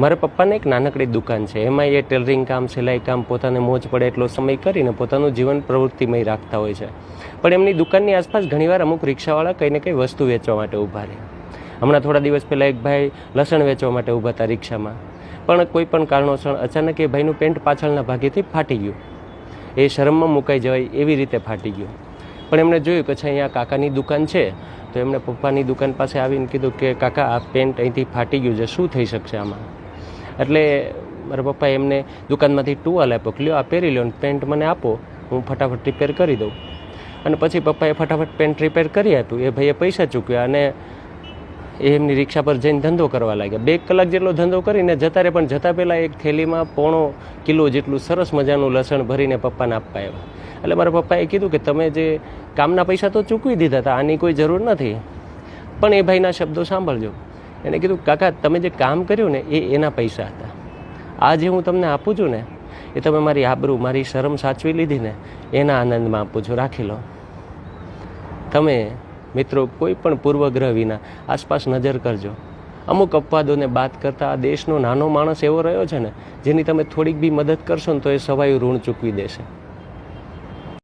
મારા પપ્પાને એક નાનકડી દુકાન છે. એમાં એ ટેલરિંગ કામ, સિલાઈ કામ, પોતાને મોજ પડે એટલો સમય કરીને પોતાનું જીવન પ્રવૃત્તિમય રાખતા હોય છે. પણ એમની દુકાનની આસપાસ ઘણીવાર અમુક રિક્ષાવાળા કંઈ ને કંઈ વસ્તુ વેચવા માટે ઊભા રહે. હમણાં થોડા દિવસ પહેલાં એક ભાઈ લસણ વેચવા માટે ઊભા હતા રિક્ષામાં. પણ કોઈ પણ કારણોસર અચાનક એ ભાઈનું પેન્ટ પાછળના ભાગેથી ફાટી ગયું. એ શરમમાં મુકાઈ જવાય એવી રીતે ફાટી ગયું. પણ એમણે જોયું કે છે અહીંયા કાકાની દુકાન છે. તો એમણે પપ્પાની દુકાન પાસે આવીને કીધું કે, કાકા, આ પેન્ટ અહીંથી ફાટી ગયું છે. શું થઈ શકશે આમાં? એટલે મારા પપ્પાએ એમને દુકાનમાંથી ટુવાલ આપ્યો કે, લ્યો આ પહેરી લો પેન્ટ મને આપો, હું ફટાફટ રિપેર કરી દઉં. અને પછી પપ્પાએ ફટાફટ પેન્ટ રિપેર કરી આપ્યું. એ ભાઈએ પૈસા ચૂક્યા અને એ એમની રિક્ષા પર જઈને ધંધો કરવા લાગ્યા. બે કલાક જેટલો ધંધો કરીને જતા રહે, પણ જતાં પહેલાં એક થેલીમાં પોણો કિલો જેટલું સરસ મજાનું લસણ ભરીને પપ્પાને આપવા આવ્યા. એટલે મારા પપ્પાએ કીધું કે, તમે જે કામના પૈસા તો ચૂકવી દીધા હતા, આની કોઈ જરૂર નથી. પણ એ ભાઈના શબ્દો સાંભળજો. એણે કીધું, કાકા, તમે જે કામ કર્યું ને, એ એના પૈસા હતા. આ જે હું તમને આપું છું ને, એ તમે મારી આબરૂ, મારી શરમ સાચવી લીધી ને, એના આનંદમાં આપું છું. રાખી લો. તમે મિત્રો કોઈ પણ પૂર્વગ્રહ વિના આસપાસ નજર કરજો. અમુક અપવાદોને બાદ કરતાં આ દેશનો નાનો માણસ એવો રહ્યો છે ને, જેની તમે થોડીક બી મદદ કરશો ને, તો એ સવાયું ઋણ ચૂકવી દેશે.